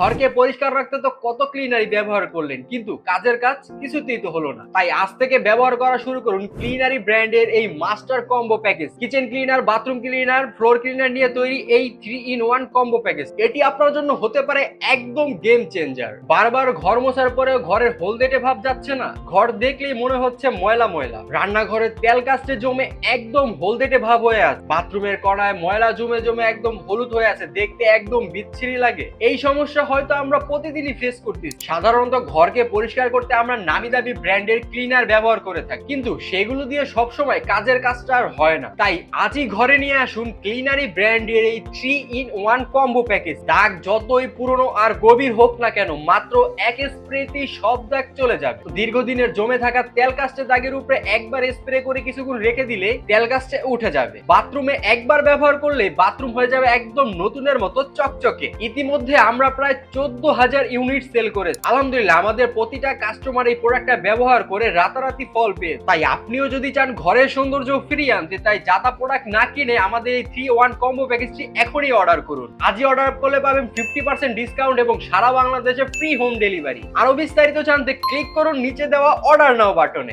ঘরকে পরিষ্কার রাখতে তো কত ক্লিনারই ব্যবহার করলেন, কিন্তু কাজের কাজ কিছুতেই তো হলো না। তাই আজ থেকে ব্যবহার করা শুরু করুন ক্লিনারি ব্র্যান্ডের এই master combo package kitchen cleaner bathroom cleaner floor cleaner নিয়ে তৈরি এই three in one combo package এটি আপনার জন্য হতে পারে একদম গেম চেঞ্জার বারবার ঘর মোছার পরেও ঘরের হলদেটে ভাব যাচ্ছে না। ঘর দেখলেই মনে হচ্ছে ময়লা ময়লা। রান্নাঘরের তেল কাস্টে জমে একদম হলদেটে ভাব হয়ে আছে। বাথরুমের কণায় ময়লা জমে জমে একদম হলুদ হয়ে আছে। দেখতে একদম বিচ্ছিরি লাগে। এই সমস্যা হয়তো আমরা প্রতিদিনই ফেস করতেছি সাধারণত ঘরকে পরিষ্কার করতে আমরা নামি দামি ব্র্যান্ডের ক্লিনার ব্যবহার করে থাকি। কিন্তু সেগুলো দিয়ে সবসময় কাজের কাজটা আর হয় না। তাই আজই ঘরে নিয়ে আসুন ক্লিনারি ব্র্যান্ডের এই three in one combo package দাগ যতই পুরনো আর গভীর হোক না কেন, মাত্র এক স্প্রেতেই সব দাগ চলে যাবে। দীর্ঘদিনের জমে থাকা তেল কাস্টের দাগের উপরে একবার স্প্রে করে কিছুক্ষণ রেখে দিলে তেল কাস্টে উঠে যাবে। বাথরুমে একবার ব্যবহার করলে বাথরুম হয়ে যাবে একদম নতুনের মতো চকচকে। ইতিমধ্যে আমরা প্রায় চোদ্দ হাজার ইউনিট সেল করেছি। আলহামদুলিল্লাহ, আমাদের প্রতিটা কাস্টমার এই প্রোডাক্টটা ব্যবহার করে রাতারাতি ফল পেয়ে তাই আপনিও যদি চান ঘরের সৌন্দর্য ফিরিয়ে আনতে, তাই যাতা প্রোডাক্ট না কিনে আমাদের এই থ্রি ওয়ান কম্বো প্যাকেজটি এখনই অর্ডার করুন। আজই অর্ডার করলে পাবেন ফিফটি পার্সেন্ট ডিসকাউন্ট এবং সারা বাংলাদেশে ফ্রি হোম ডেলিভারি আরও বিস্তারিত জানতে ক্লিক করুন নিচে দেওয়া অর্ডার নাও বাটনে